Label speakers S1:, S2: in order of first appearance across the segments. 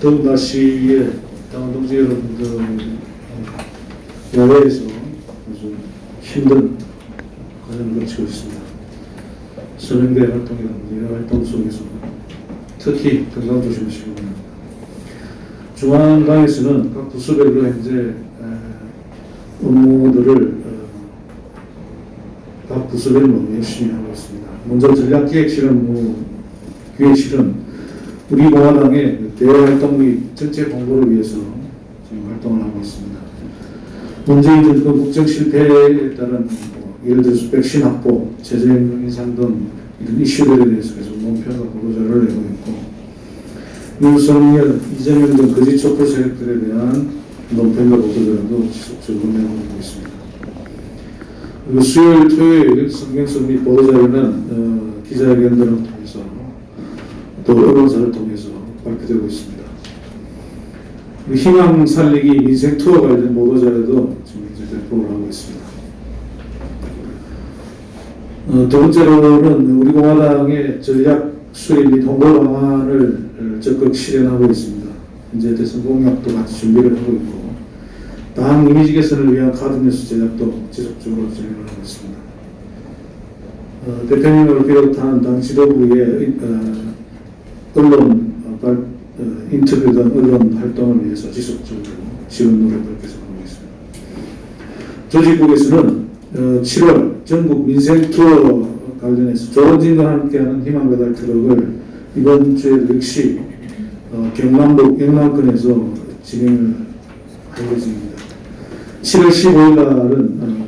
S1: 더욱 날씨에 당원 동지 여러분들 야외에서 아주 힘든 과정을 거치고 있습니다. 서명대 활동이라든지 여러 활동 속에서 특히 건강 조심하시고 중앙당에서는 각 부서별로 현재 에, 업무들을 어, 각 부서별로 열심히 하고 있습니다. 먼저 전략기획실 업무 기획실은 우리 공화당의 대외활동 및 전체 홍보를 위해서 지금 활동을 하고 있습니다. 문재인 정권 국정 실패에 따른 뭐 예를 들어서 백신 확보, 재정연금 인상 등 이런 이슈들에 대해서 계속 논평과 보도자료를 내고 있고 윤석열, 이재명 등 거짓 촛불 세력들에 대한 논평과 보도자료도 지속적으로 내고 있습니다. 수요일, 토요일 성경섭 및 보도자료는 어, 기자회견들을 통해서 또 언론사를 통해서 발표되고 있습니다. 희망 살리기 민생 투어 관련 보도자료도 지금 이제 배포를 하고 있습니다. 어, 두 번째로는 우리 공화당의 전략 수립 및 홍보 방안을 어, 적극 실현하고 있습니다. 현재 대선 공약도 같이 준비를 하고 있고 당 이미지 개선을 위한 카드뉴스 제작도 지속적으로 진행을 하고 있습니다. 어, 대표님을 비롯한 당 지도부의 어, 언론 어, 발, 어, 인터뷰 등 언론 활동을 위해서 지속적으로 지원 노력을 계속하고 있습니다. 조직국에서는 어, 7월 전국 민생 투어 관련해서 조원진과 함께하는 희망배달 트럭을 이번 주에 역시 어, 경남북 영남권에서 진행을 할 예정입니다. 7월 15일 날은 어,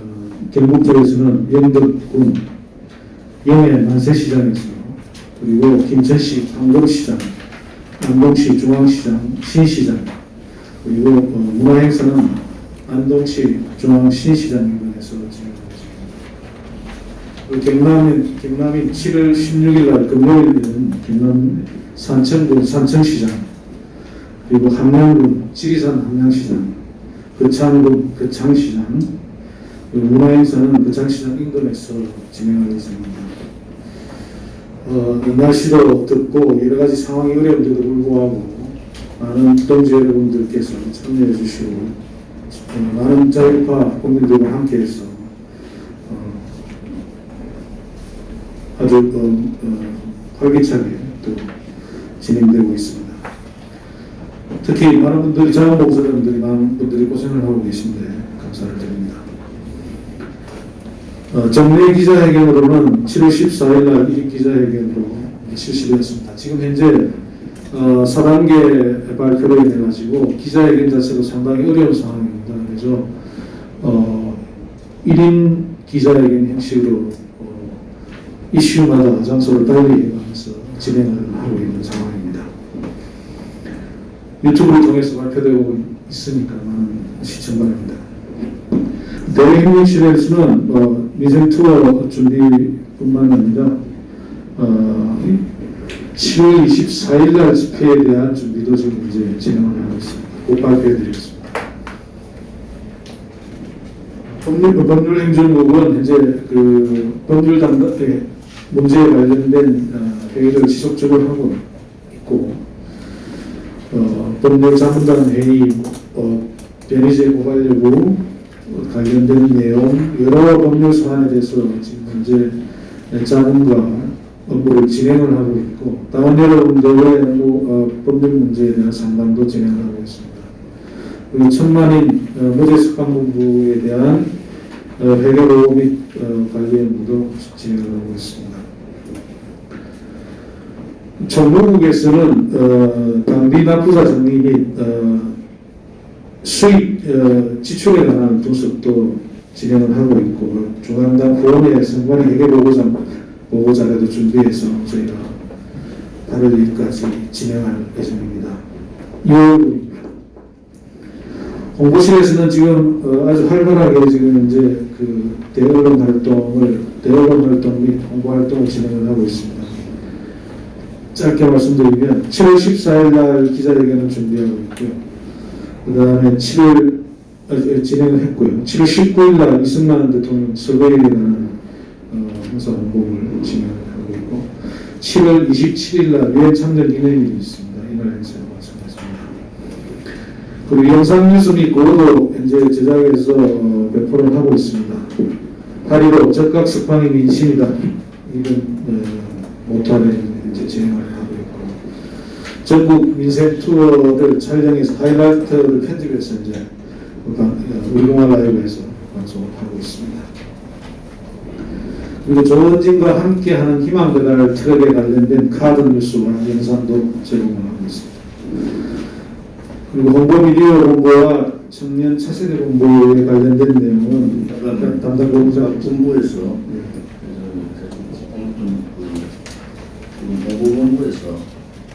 S1: 경북 쪽에서는 영덕군 영해 만세시장에서 그리고 김천시 광동시장, 안동시 중앙시장, 신시장 그리고 어, 문화행사는 안동시 중앙신시장 인근에서 진행하고 있습니다. 경남인, 경남인 7월 16일 날 금요일에는 경남 산천군 산천시장 그리고 함양군 지리산 함양시장 거창군 거창시장 문화행사는 거창시장 인근에서 진행할 예정입니다. 어, 이 날씨도 덥고 여러 가지 상황이 어려운데도 불구하고 많은 동지 여러분들께서 참여해 주시고 어, 많은 자율파 국민들과 함께해서 어, 아주 어, 어, 활기차게 또 진행되고 있습니다. 특히 많은 분들이 자원봉사자분들이 많은 분들이 고생을 하고 계신데 감사를 드립니다. 어, 정례 기자회견으로는 7월 14일 날 1일 기자회견으로 실시되었습니다. 지금 현재 어, 4단계 발표로 인해 가지고 기자회견 자체도 상당히 어려운 상황입니다. 그래서 어, 1인 기자회견 형식으로 어, 이슈마다 장소를 달리 해가면서 진행을 하고 있는 상황입니다. 유튜브를 통해서 발표되고 있으니까 많은 시청 바랍니다. 대외협력실에서는 어, 민생 투어 준비뿐만 아니라 어, 7월 24일 날 집회에 대한 준비도 지금 이제 진행을 하고 있습니다. 곧 발표해드리겠습니다. 법률, 법률행정국은 현재 그 법률 담당의 문제에 관련된 어, 회의를 지속적으로 하고 있고 어, 법률 자문단 회의, 어, 변희재 고발 여부 관련된 내용 여러 법률 사안에 대해서 지금 현재 자문과 업무를 진행을 하고 있고 다원 여러분들의 뭐, 어, 법률 문제에 대한 상담도 진행을 하고 있습니다. 그리고 천만인 어, 모재 석방본부에 대한 어, 해결 및 어, 관리 업무도 진행을 하고 있습니다. 정부국에서는 어, 당비 납부자 정리 및 어, 수입 어, 지출에 관한 분석도 진행을 하고 있고 중앙당 후원의 선관위 회계 보고자 보고 자료도 준비해서 저희가 8월까지 진행할 예정입니다. 2월입니다. 홍보실에서는 지금 어, 아주 활발하게 지금 현재 그 대언론 활동을 대언론 활동 및 홍보 활동을 진행을 하고 있습니다. 짧게 말씀드리면 7월 14일 날 기자회견을 준비하고 있고요. 그 다음에 7월 어, 진행을 했고요. 7월 19일 날 이승만 대통령 관한 어, 행사 홍보를 진행하고 있고 7월 27일 날 유엔 참전 기념일이 있습니다. 이날 행사에 와서 그리고 영상 뉴스 및 고도 현재 제작에서 어, 배포를 하고 있습니다. 8.15 적각 스파닝 민심이다. 이런 어, 모토를 이제 진행을 하고 전국 민생 투어를 촬영해서 하이라이트를 편집해서 이제 우리동아 라이브에서 방송을 하고 있습니다. 그리고 조원진과 함께하는 희망 배달 트럭에 관련된 카드 뉴스와 영상도 제공을 하고 있습니다. 그리고 홍보 미디어 홍보와 청년 차세대 홍보에 관련된 내용은 담당 공자
S2: 군부에서
S1: 네.
S2: 홍보본부에서